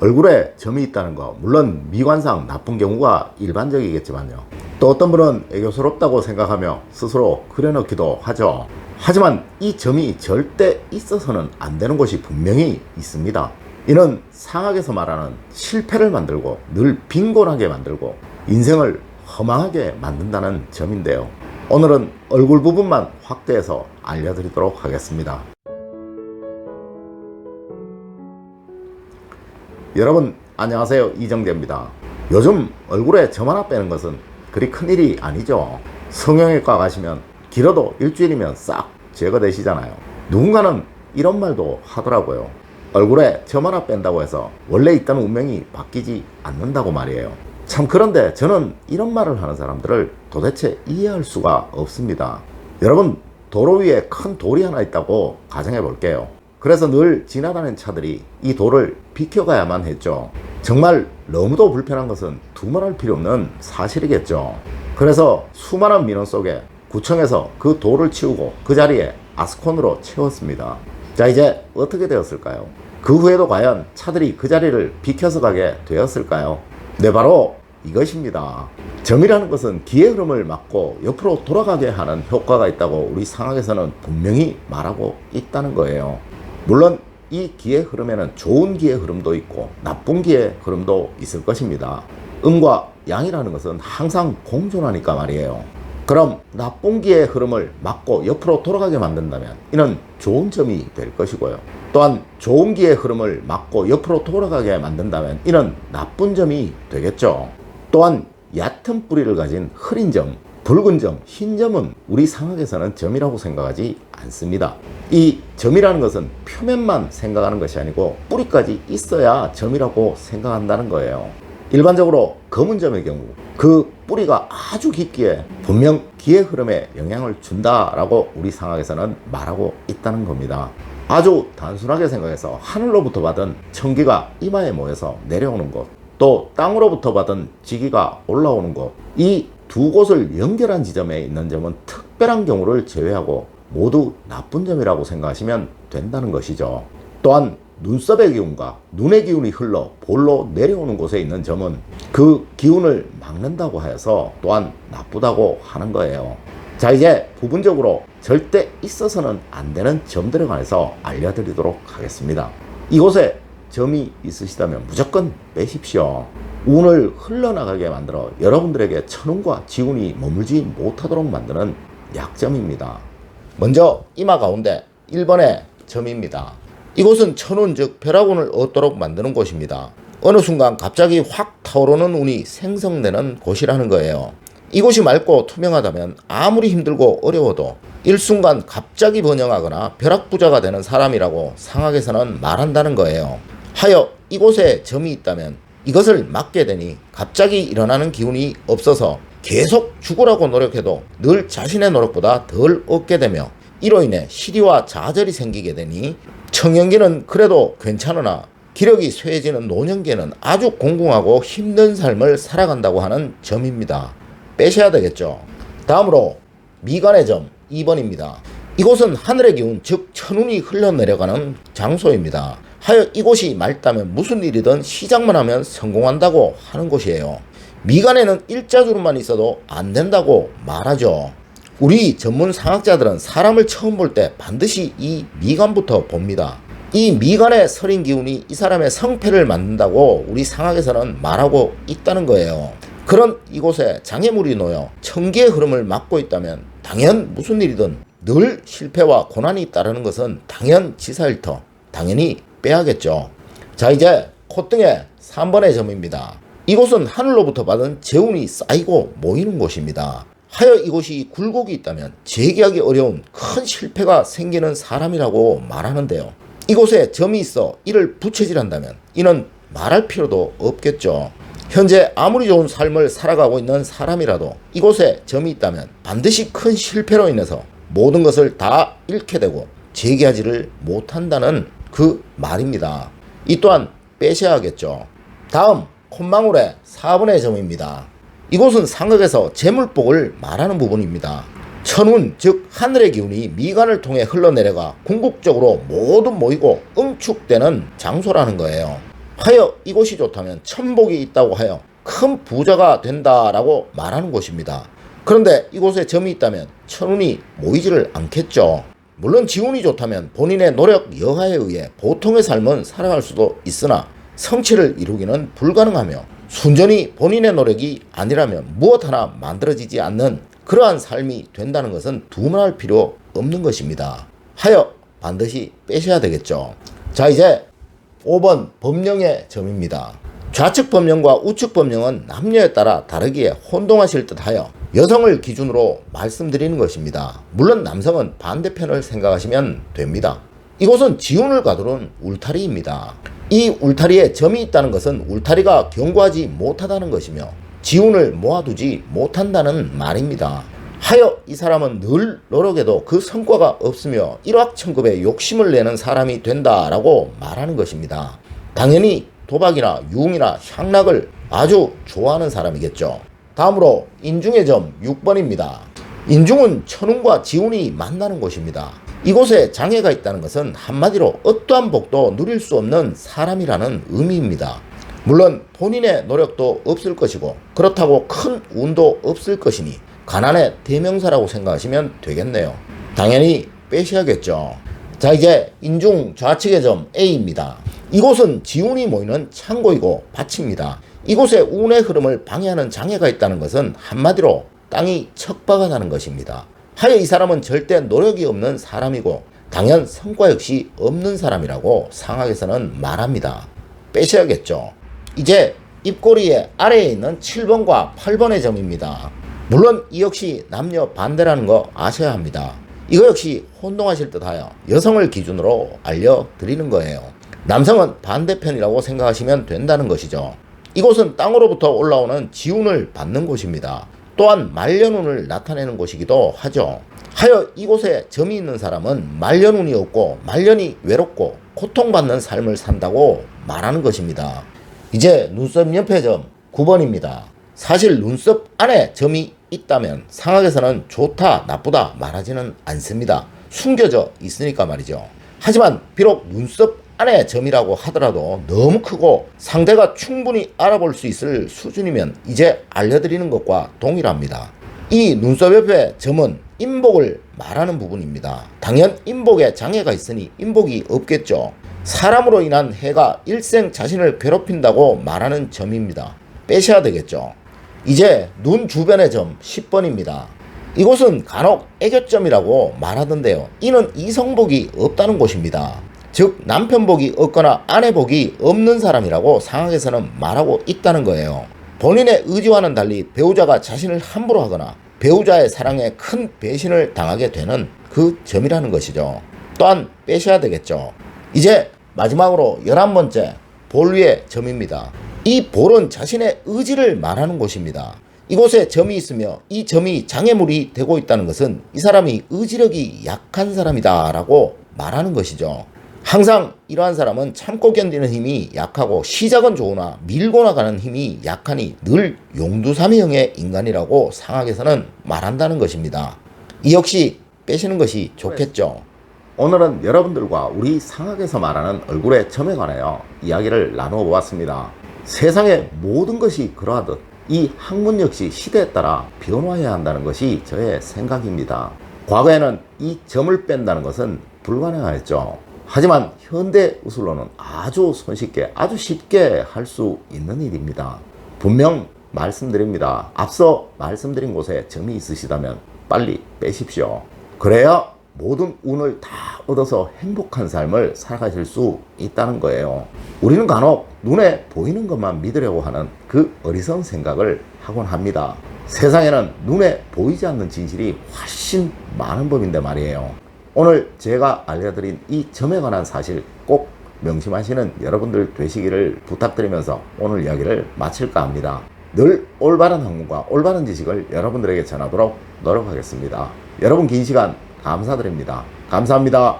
얼굴에 점이 있다는 거 물론 미관상 나쁜 경우가 일반적이겠지만요. 또 어떤 분은 애교스럽다고 생각하며 스스로 그려넣기도 하죠. 하지만 이 점이 절대 있어서는 안 되는 곳이 분명히 있습니다. 이는 상학에서 말하는 실패를 만들고 늘 빈곤하게 만들고 인생을 허망하게 만든다는 점인데요. 오늘은 얼굴 부분만 확대해서 알려드리도록 하겠습니다. 여러분 안녕하세요 이정재입니다. 요즘 얼굴에 점 하나 빼는 것은 그리 큰일이 아니죠. 성형외과 가시면 길어도 일주일이면 싹 제거되시잖아요. 누군가는 이런 말도 하더라고요. 얼굴에 점 하나 뺀다고 해서 원래 있던 운명이 바뀌지 않는다고 말이에요. 참 그런데 저는 이런 말을 하는 사람들을 도대체 이해할 수가 없습니다. 여러분 도로 위에 큰 돌이 하나 있다고 가정해 볼게요. 그래서 늘 지나가는 차들이 이 돌을 비켜가야만 했죠. 정말 너무도 불편한 것은 두말할 필요 없는 사실이겠죠. 그래서 수많은 민원 속에 구청에서 그 돌을 치우고 그 자리에 아스콘으로 채웠습니다. 자, 이제 어떻게 되었을까요? 그 후에도 과연 차들이 그 자리를 비켜서 가게 되었을까요? 네, 바로 이것입니다. 점이라는 것은 기의 흐름을 막고 옆으로 돌아가게 하는 효과가 있다고 우리 상학에서는 분명히 말하고 있다는 거예요. 물론 이 기의 흐름에는 좋은 기의 흐름도 있고 나쁜 기의 흐름도 있을 것입니다. 음과 양이라는 것은 항상 공존하니까 말이에요. 그럼 나쁜 기의 흐름을 막고 옆으로 돌아가게 만든다면 이는 좋은 점이 될 것이고요. 또한 좋은 기의 흐름을 막고 옆으로 돌아가게 만든다면 이는 나쁜 점이 되겠죠. 또한 얕은 뿌리를 가진 흐린 점, 붉은 점, 흰 점은 우리 상학에서는 점이라고 생각하지 않습니다. 이 점이라는 것은 표면만 생각하는 것이 아니고 뿌리까지 있어야 점이라고 생각한다는 거예요. 일반적으로 검은 점의 경우 그 뿌리가 아주 깊기에 분명 기의 흐름에 영향을 준다라고 우리 상학에서는 말하고 있다는 겁니다. 아주 단순하게 생각해서 하늘로부터 받은 청기가 이마에 모여서 내려오는 곳, 또 땅으로부터 받은 지기가 올라오는 곳, 이 두 곳을 연결한 지점에 있는 점은 특별한 경우를 제외하고 모두 나쁜 점이라고 생각하시면 된다는 것이죠. 또한 눈썹의 기운과 눈의 기운이 흘러 볼로 내려오는 곳에 있는 점은 그 기운을 막는다고 하여서 또한 나쁘다고 하는 거예요. 자, 이제 부분적으로 절대 있어서는 안 되는 점들에 관해서 알려드리도록 하겠습니다. 이곳에 점이 있으시다면 무조건 빼십시오. 운을 흘러나가게 만들어 여러분들에게 천운과 지운이 머물지 못하도록 만드는 약점입니다. 먼저 이마 가운데 1번의 점입니다. 이곳은 천운 즉 벼락운을 얻도록 만드는 곳입니다. 어느 순간 갑자기 확 타오르는 운이 생성되는 곳이라는 거예요. 이곳이 맑고 투명하다면 아무리 힘들고 어려워도 일순간 갑자기 번영하거나 벼락부자가 되는 사람이라고 상학에서는 말한다는 거예요. 하여 이곳에 점이 있다면 이것을 막게 되니 갑자기 일어나는 기운이 없어서 계속 죽으라고 노력해도 늘 자신의 노력보다 덜 얻게 되며 이로 인해 시리와 좌절이 생기게 되니 청년기는 그래도 괜찮으나 기력이 쇠해지는 노년기에는 아주 공공하고 힘든 삶을 살아간다고 하는 점입니다. 빼셔야 되겠죠. 다음으로 미간의 점 2번입니다. 이곳은 하늘의 기운 즉 천운이 흘러내려가는 장소입니다. 하여 이곳이 맑다면 무슨 일이든 시작만 하면 성공한다고 하는 곳이에요. 미간에는 일자주름만 있어도 안 된다고 말하죠. 우리 전문 상학자들은 사람을 처음 볼 때 반드시 이 미간부터 봅니다. 이 미간의 서린 기운이 이 사람의 성패를 만든다고 우리 상학에서는 말하고 있다는 거예요. 그런 이곳에 장애물이 놓여 청기의 흐름을 막고 있다면 당연 무슨 일이든 늘 실패와 고난이 따르는 것은 당연 지사일터. 당연히 빼야겠죠. 자, 이제 콧등의 3번의 점입니다. 이곳은 하늘로부터 받은 재운이 쌓이고 모이는 곳입니다. 하여 이곳이 굴곡이 있다면 재기하기 어려운 큰 실패가 생기는 사람이라고 말하는데요. 이곳에 점이 있어 이를 부채질한다면 이는 말할 필요도 없겠죠. 현재 아무리 좋은 삶을 살아가고 있는 사람이라도 이곳에 점이 있다면 반드시 큰 실패로 인해서 모든 것을 다 잃게 되고 재기하지를 못한다는 그 말입니다. 이 또한 빼셔야겠죠. 다음 콧망울의 4분의 점입니다. 이곳은 상극에서 재물복을 말하는 부분입니다. 천운 즉 하늘의 기운이 미간을 통해 흘러내려가 궁극적으로 모두 모이고 응축되는 장소라는 거예요. 하여 이곳이 좋다면 천복이 있다고 하여 큰 부자가 된다라고 말하는 곳입니다. 그런데 이곳에 점이 있다면 천운이 모이지를 않겠죠. 물론 지운이 좋다면 본인의 노력 여하에 의해 보통의 삶은 살아갈 수도 있으나 성취를 이루기는 불가능하며 순전히 본인의 노력이 아니라면 무엇 하나 만들어지지 않는 그러한 삶이 된다는 것은 두말할 필요 없는 것입니다. 하여 반드시 빼셔야 되겠죠. 자 이제 5번 법령의 점입니다. 좌측 법령과 우측 법령은 남녀에 따라 다르기에 혼동하실 듯 하여 여성을 기준으로 말씀드리는 것입니다. 물론 남성은 반대편을 생각하시면 됩니다. 이곳은 지운을 가두는 울타리입니다. 이 울타리에 점이 있다는 것은 울타리가 견고하지 못하다는 것이며 지운을 모아두지 못한다는 말입니다. 하여 이 사람은 늘 노력해도 그 성과가 없으며 일확천금에 욕심을 내는 사람이 된다라고 말하는 것입니다. 당연히 도박이나 유흥이나 향락을 아주 좋아하는 사람이겠죠. 다음으로 인중의 점 6번입니다. 인중은 천운과 지운이 만나는 곳입니다. 이곳에 장애가 있다는 것은 한마디로 어떠한 복도 누릴 수 없는 사람이라는 의미입니다. 물론 본인의 노력도 없을 것이고 그렇다고 큰 운도 없을 것이니 가난의 대명사라고 생각하시면 되겠네요. 당연히 빼셔야겠죠. 자 이제 인중 좌측의 점 A입니다. 이곳은 지운이 모이는 창고이고 밭입니다. 이곳에 운의 흐름을 방해하는 장애가 있다는 것은 한마디로 땅이 척박하 다는 것입니다. 하여 이 사람은 절대 노력이 없는 사람이고 당연 성과 역시 없는 사람이라고 상학에서는 말합니다. 빼셔야겠죠. 이제 입꼬리의 아래에 있는 7번과 8번의 점입니다. 물론 이 역시 남녀 반대라는 거 아셔야 합니다. 이거 역시 혼동하실 듯하여 여성을 기준으로 알려드리는 거예요. 남성은 반대편이라고 생각하시면 된다는 것이죠. 이곳은 땅으로부터 올라오는 지운을 받는 곳입니다. 또한 말년운을 나타내는 곳이기도 하죠. 하여 이곳에 점이 있는 사람은 말년운이 없고 말년이 외롭고 고통받는 삶을 산다고 말하는 것입니다. 이제 눈썹 옆에 점 9번입니다. 사실 눈썹 안에 점이 있다면 상학에서는 좋다 나쁘다 말하지는 않습니다. 숨겨져 있으니까 말이죠. 하지만 비록 눈썹 안에 점이라고 하더라도 너무 크고 상대가 충분히 알아볼 수 있을 수준이면 이제 알려드리는 것과 동일합니다. 이 눈썹 옆에 점은 인복을 말하는 부분입니다. 당연 인복에 장애가 있으니 인복이 없겠죠. 사람으로 인한 해가 일생 자신을 괴롭힌다고 말하는 점입니다. 빼셔야 되겠죠. 이제 눈 주변의 점 10번입니다. 이곳은 간혹 애교점이라고 말하던데요. 이는 이성복이 없다는 곳입니다. 즉 남편복이 없거나 아내복이 없는 사람이라고 상학에서는 말하고 있다는 거예요. 본인의 의지와는 달리 배우자가 자신을 함부로 하거나 배우자의 사랑에 큰 배신을 당하게 되는 그 점이라는 것이죠. 또한 빼셔야 되겠죠. 이제 마지막으로 11번째 볼 위의 점입니다. 이 볼은 자신의 의지를 말하는 곳입니다. 이곳에 점이 있으며 이 점이 장애물이 되고 있다는 것은 이 사람이 의지력이 약한 사람이다 라고 말하는 것이죠. 항상 이러한 사람은 참고 견디는 힘이 약하고 시작은 좋으나 밀고 나가는 힘이 약하니 늘 용두사미형의 인간이라고 상학에서는 말한다는 것입니다. 이 역시 빼시는 것이 좋겠죠. 오늘은 여러분들과 우리 상학에서 말하는 얼굴의 점에 관하여 이야기를 나누어 보았습니다. 세상의 모든 것이 그러하듯 이 학문 역시 시대에 따라 변화해야 한다는 것이 저의 생각입니다. 과거에는 이 점을 뺀다는 것은 불가능하였죠. 하지만 현대 우술로는 아주 손쉽게 아주 쉽게 할 수 있는 일입니다. 분명 말씀드립니다. 앞서 말씀드린 곳에 점이 있으시다면 빨리 빼십시오. 그래야 모든 운을 다 얻어서 행복한 삶을 살아가실 수 있다는 거예요. 우리는 간혹 눈에 보이는 것만 믿으려고 하는 그 어리석은 생각을 하곤 합니다. 세상에는 눈에 보이지 않는 진실이 훨씬 많은 법인데 말이에요. 오늘 제가 알려드린 이 점에 관한 사실 꼭 명심하시는 여러분들 되시기를 부탁드리면서 오늘 이야기를 마칠까 합니다. 늘 올바른 학문과 올바른 지식을 여러분들에게 전하도록 노력하겠습니다. 여러분 긴 시간 감사드립니다. 감사합니다.